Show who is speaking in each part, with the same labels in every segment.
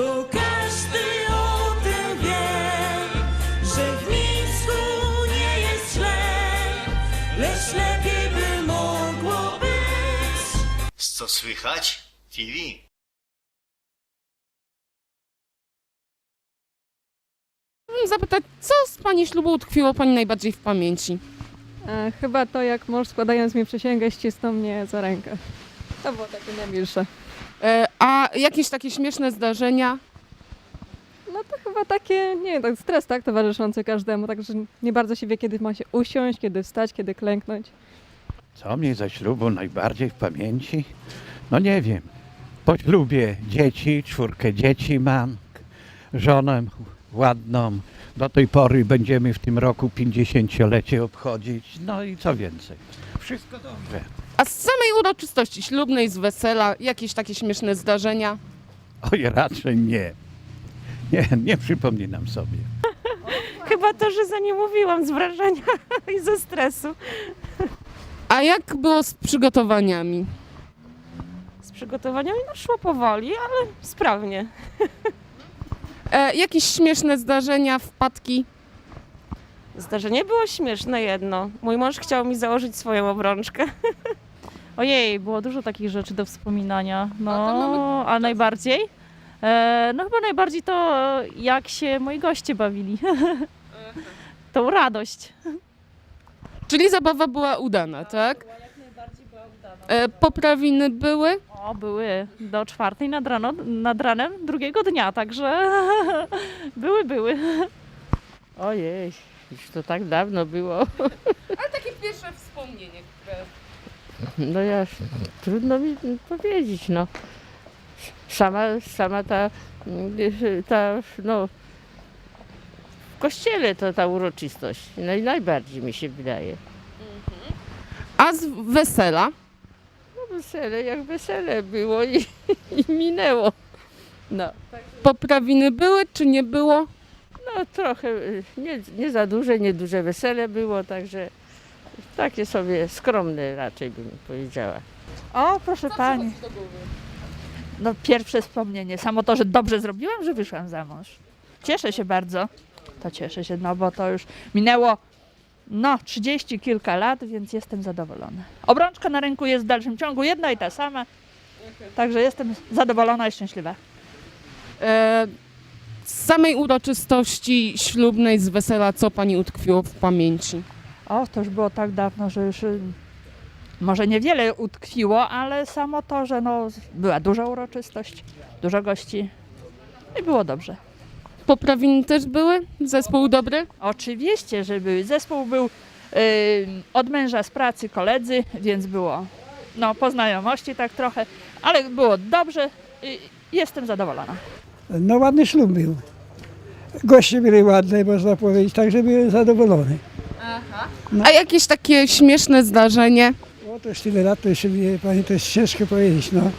Speaker 1: bo każdy o tym wie, że w Mińsku nie jest źle, lecz lepiej by mogło być.
Speaker 2: Co słychać? TV.
Speaker 3: Chciałabym zapytać, co z Pani ślubu utkwiło Pani najbardziej w pamięci?
Speaker 4: E, chyba to, jak mąż składając mi przysięgę, ścisnął mnie za rękę. To było takie najmilsze.
Speaker 3: E, a jakieś takie śmieszne zdarzenia?
Speaker 4: No to chyba takie, nie wiem, tak stres, tak, towarzyszący każdemu, także nie bardzo się wie, kiedy ma się usiąść, kiedy wstać, kiedy klęknąć.
Speaker 5: Co mnie ze ślubu najbardziej w pamięci? No nie wiem. Po ślubie dzieci, czwórkę dzieci mam, żonę ładną. Do tej pory będziemy w tym roku 50-lecie obchodzić. No i co więcej. Wszystko dobrze.
Speaker 3: A z samej uroczystości ślubnej, z wesela, jakieś takie śmieszne zdarzenia?
Speaker 5: Oj, raczej nie. Nie, nie przypominam sobie.
Speaker 6: Chyba to, że za nie mówiłam z wrażenia i ze stresu.
Speaker 3: A jak było z przygotowaniami?
Speaker 6: Z przygotowaniami no, szło powoli, ale sprawnie.
Speaker 3: E, jakieś śmieszne zdarzenia, wpadki?
Speaker 6: Zdarzenie było śmieszne jedno. Mój mąż chciał mi założyć swoją obrączkę.
Speaker 7: Ojej, było dużo takich rzeczy do wspominania. No,
Speaker 3: A to mamy
Speaker 7: a najbardziej? E, no chyba najbardziej to, jak się moi goście bawili. Tą radość.
Speaker 3: Czyli zabawa była udana, tak? E, poprawiny były?
Speaker 7: O, były do czwartej nad, rano, nad ranem drugiego dnia, także były, były.
Speaker 8: Ojej, już to tak dawno było.
Speaker 3: Ale takie pierwsze wspomnienie, które...
Speaker 8: No ja, trudno mi powiedzieć, no. Sama, sama ta, ta, no, w kościele to ta uroczystość, no i najbardziej mi się wydaje.
Speaker 3: A z wesela?
Speaker 8: No wesele jak wesele było i, i minęło. No,
Speaker 3: Poprawiny były czy nie było?
Speaker 8: no trochę, nie, nie za duże, nie duże wesele było, także takie sobie skromne raczej bym powiedziała.
Speaker 9: O, proszę pani. No pierwsze wspomnienie, samo to, że dobrze zrobiłam, że wyszłam za mąż. Cieszę się bardzo. To cieszę się, no bo to już minęło no 30 kilka lat, więc jestem zadowolona. Obrączka na ręku jest w dalszym ciągu jedna i ta sama. Także jestem zadowolona i szczęśliwa.
Speaker 3: E, z samej uroczystości ślubnej, z wesela, co Pani utkwiło w pamięci?
Speaker 9: O, to już było tak dawno, że już y, może niewiele utkwiło, ale samo to, że no, była duża uroczystość, dużo gości i było dobrze.
Speaker 3: Poprawiny też były? Zespół dobry?
Speaker 9: Oczywiście, że były. Zespół był y, od męża z pracy koledzy, więc było no, po znajomości tak trochę, ale było dobrze i jestem zadowolona.
Speaker 10: No ładny ślub był. Goście byli ładne, można powiedzieć, także byłem zadowolony.
Speaker 3: A jakieś takie śmieszne zdarzenie?
Speaker 10: O, to już tyle lat, to jeszcze, pani, to jest ciężko powiedzieć, no.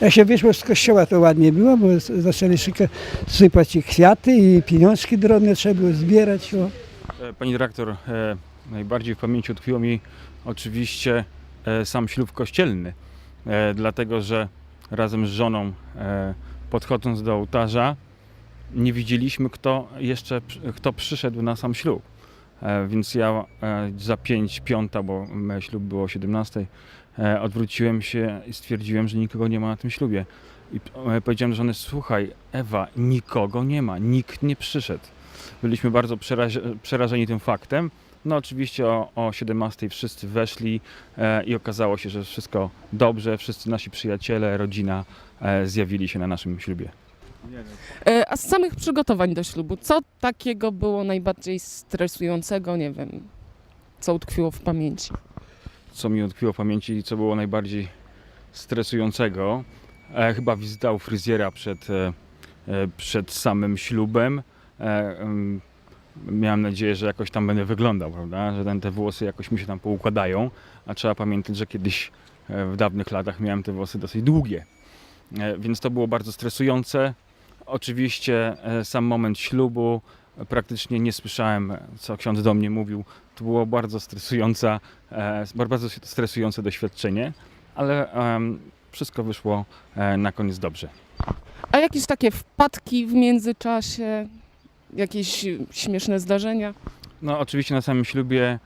Speaker 10: Jak się wyszło z kościoła, to ładnie było, bo zaczęli szyka, sypać i kwiaty i pieniążki drobne trzeba było zbierać. O.
Speaker 11: E, Pani dyrektor, e, najbardziej w pamięci utkwiło mi oczywiście e, sam ślub kościelny, e, dlatego że razem z żoną e, podchodząc do ołtarza nie widzieliśmy kto jeszcze, kto przyszedł na sam ślub. E, Więc ja e, za pięć, piąta, bo ślub było o 17, e, odwróciłem się i stwierdziłem, że nikogo nie ma na tym ślubie. I powiedziałem do żony, słuchaj Ewa, nikogo nie ma, nikt nie przyszedł. Byliśmy bardzo przeraż- przerażeni tym faktem. No oczywiście o, o 17 wszyscy weszli e, i okazało się, że wszystko dobrze, wszyscy nasi przyjaciele, rodzina e, zjawili się na naszym ślubie.
Speaker 3: E, a z samych przygotowań do ślubu, co takiego było najbardziej stresującego? Nie wiem, co utkwiło w pamięci?
Speaker 11: Co mi utkwiło w pamięci i co było najbardziej stresującego, e, chyba wizyta u fryzjera przed, e, e, przed samym ślubem. E, em, miałem nadzieję, że jakoś tam będę wyglądał, prawda? Że ten, te włosy jakoś mi się tam poukładają, a trzeba pamiętać, że kiedyś e, w dawnych latach miałem te włosy dosyć długie. E, Więc to było bardzo stresujące. Oczywiście e, sam moment ślubu, e, praktycznie nie słyszałem, e, co ksiądz do mnie mówił. To było bardzo stresująca, bardzo stresujące doświadczenie, ale wszystko wyszło na koniec dobrze.
Speaker 3: A jakieś takie wpadki w międzyczasie? Jakieś śmieszne zdarzenia?
Speaker 11: No oczywiście na samym ślubie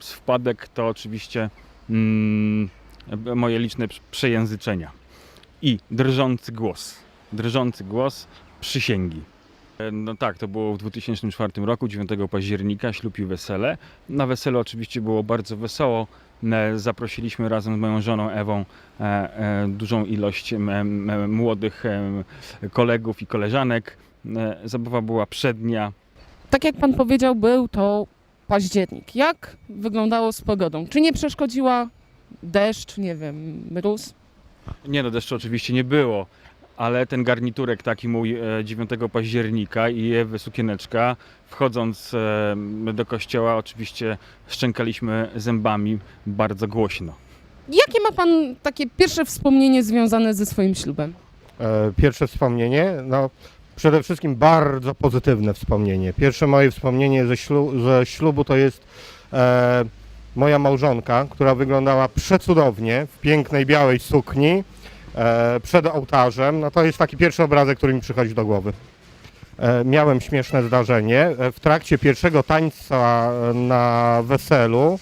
Speaker 11: z wpadek to oczywiście mm, moje liczne prz- przejęzyczenia i drżący głos. Drżący głos przysięgi. E, No tak, to było w 2004 roku, 9 października, ślub i wesele. Na weselu oczywiście było bardzo wesoło. Zaprosiliśmy razem z moją żoną Ewą e, e, dużą ilość młodych kolegów i koleżanek. Zabawa była przednia,
Speaker 3: Tak jak pan powiedział, był to październik. Jak wyglądało z pogodą? Czy nie przeszkodziła deszcz, nie wiem, mróz?
Speaker 11: Nie no, deszczu oczywiście nie było, ale ten garniturek taki mój e, 9 października i Ewy sukieneczka, wchodząc e, do kościoła oczywiście szczękaliśmy zębami bardzo głośno.
Speaker 3: Jakie ma pan takie pierwsze wspomnienie związane ze swoim ślubem?
Speaker 12: E, Pierwsze wspomnienie, no przede wszystkim bardzo pozytywne wspomnienie. Pierwsze moje wspomnienie ze, ślu- ze ślubu to jest e, moja małżonka, która wyglądała przecudownie w pięknej białej sukni e, przed ołtarzem. No to jest taki pierwszy obrazek, który mi przychodzi do głowy. E, miałem śmieszne zdarzenie. E, W trakcie pierwszego tańca e, na weselu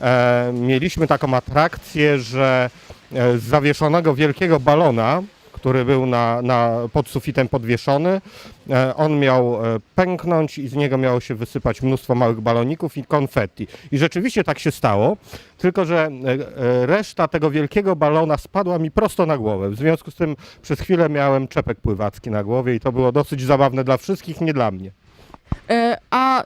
Speaker 12: e, mieliśmy taką atrakcję, że e, z zawieszonego wielkiego balona który był na, na, pod sufitem podwieszony. E, On miał e, pęknąć i z niego miało się wysypać mnóstwo małych baloników i konfetti. I rzeczywiście tak się stało, tylko że e, reszta tego wielkiego balona spadła mi prosto na głowę. W związku z tym przez chwilę miałem czepek pływacki na głowie i to było dosyć zabawne dla wszystkich, nie dla mnie.
Speaker 3: A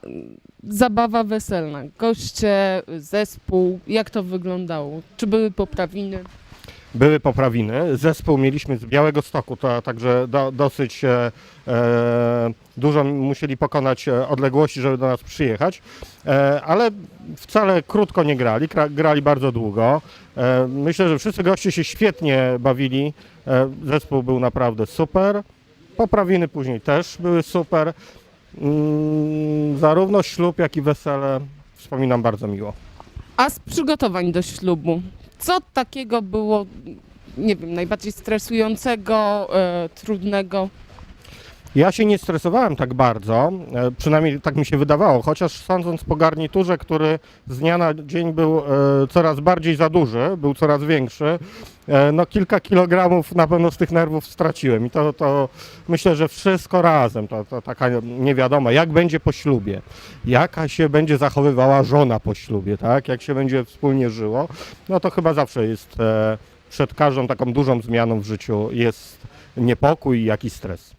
Speaker 3: zabawa weselna, goście, zespół, jak to wyglądało? Czy były poprawiny?
Speaker 12: Były poprawiny. Zespół mieliśmy z Białego Stoku, to także do, dosyć e, e, dużo musieli pokonać e, odległości, żeby do nas przyjechać, e, ale wcale krótko nie grali, gra, grali bardzo długo. E, myślę, że wszyscy goście się świetnie bawili. E, zespół był naprawdę super. Poprawiny później też były super. Mm, zarówno ślub, jak i wesele wspominam bardzo miło.
Speaker 3: A z przygotowań do ślubu, co takiego było, nie wiem, najbardziej stresującego, e, trudnego?
Speaker 12: Ja się nie stresowałem tak bardzo, e, przynajmniej tak mi się wydawało, chociaż sądząc po garniturze, który z dnia na dzień był e, coraz bardziej za duży, był coraz większy, e, no kilka kilogramów na pewno z tych nerwów straciłem i to, to myślę, że wszystko razem, to, to taka niewiadoma, jak będzie po ślubie, jaka się będzie zachowywała żona po ślubie, tak, jak się będzie wspólnie żyło, no to chyba zawsze jest przed każdą taką dużą zmianą w życiu jest niepokój i jakiś stres.